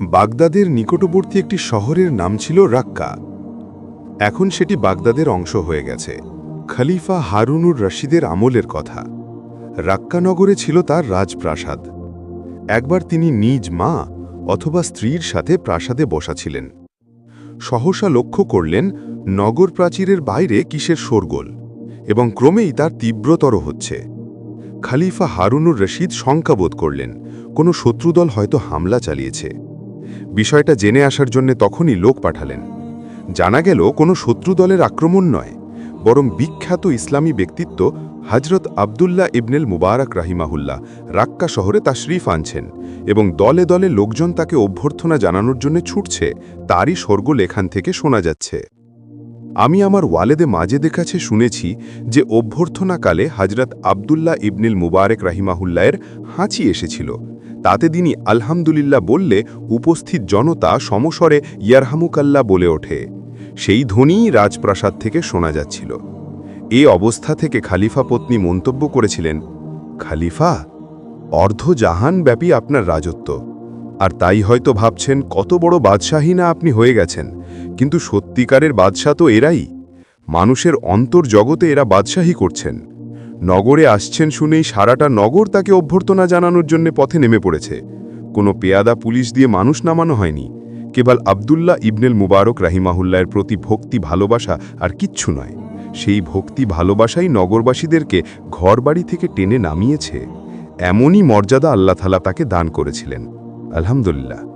বাগদাদের নিকটবর্তী একটি শহরের নাম ছিল রাক্কা। এখন সেটি বাগদাদের অংশ হয়ে গেছে। খলিফা হারুনুর রশিদের আমলের কথা। রাক্কা নগরে ছিল তার রাজপ্রাসাদ। একবার তিনি নিজ মা অথবা স্ত্রীর সাথে প্রাসাদে বসা ছিলেন। সহসা লক্ষ্য করলেন, নগর প্রাচীরের বাইরে কিসের শোরগোল, এবং ক্রমেই তার তীব্রতর হচ্ছে। খালিফা হারুনুর রশিদ শঙ্কাবোধ করলেন, কোনো শত্রুদল হয়তো হামলা চালিয়েছে। বিষয়টা জেনে আসার জন্য তখনই লোক পাঠালেন। জানা গেল কোনো শত্রুদলের আক্রমণ নয়, বরং বিখ্যাত ইসলামী ব্যক্তিত্ব হজরত আবদুল্লাহ ইবনেল মুবারক রাহিমাহুল্লাহ রাক্কা শহরে তা তাশরিফ আনছেন এবং দলে দলে লোকজন তাকে অভ্যর্থনা জানানোর জন্য ছুটছে, তারই স্বর্গল এখান থেকে শোনা যাচ্ছে। আমি আমার ওয়ালেদে মাজেদের কাছে শুনেছি যে অভ্যর্থনাকালে হজরত আবদুল্লাহ ইবনিল মুবারক রাহিমাহুল্লায়ের হাঁচি এসেছিল। তাতে তিনি আলহামদুলিল্লাহ বললে, উপস্থিত জনতা সমস্বরে ইয়ারহামুকাল্লা বলে ওঠে। সেই ধ্বনিই রাজপ্রাসাদ থেকে শোনা যাচ্ছিল। এ অবস্থা থেকে খালিফা পত্নী মন্তব্য করেছিলেন, খালিফা অর্ধ জাহান অর্ধজাহানব্যাপী আপনার রাজত্ব। আর তাই হয়তো ভাবছেন, কত বড় বাদশাহী না আপনি হয়ে গেছেন। কিন্তু সত্যিকারের বাদশাহ তো এরাই। মানুষের অন্তর জগতে এরা বাদশাহী করছেন। নগরে আসছেন শুনেই সারাটা নগর তাকে অভ্যর্থনা জানানোর জন্য পথে নেমে পড়েছে। কোনো পেয়াদা পুলিশ দিয়ে মানুষ নামানো হয়নি। কেবল আবদুল্লাহ ইবনেল মুবারক রাহিমাহুল্লাহের প্রতি ভক্তি, ভালোবাসা আর কিচ্ছু নয়। সেই ভক্তি, ভালোবাসাই নগরবাসীদেরকে ঘরবাড়ি থেকে টেনে নামিয়েছে। এমনই মর্যাদা আল্লাহ তালা তাকে দান করেছিলেন। আলহামদুলিল্লাহ।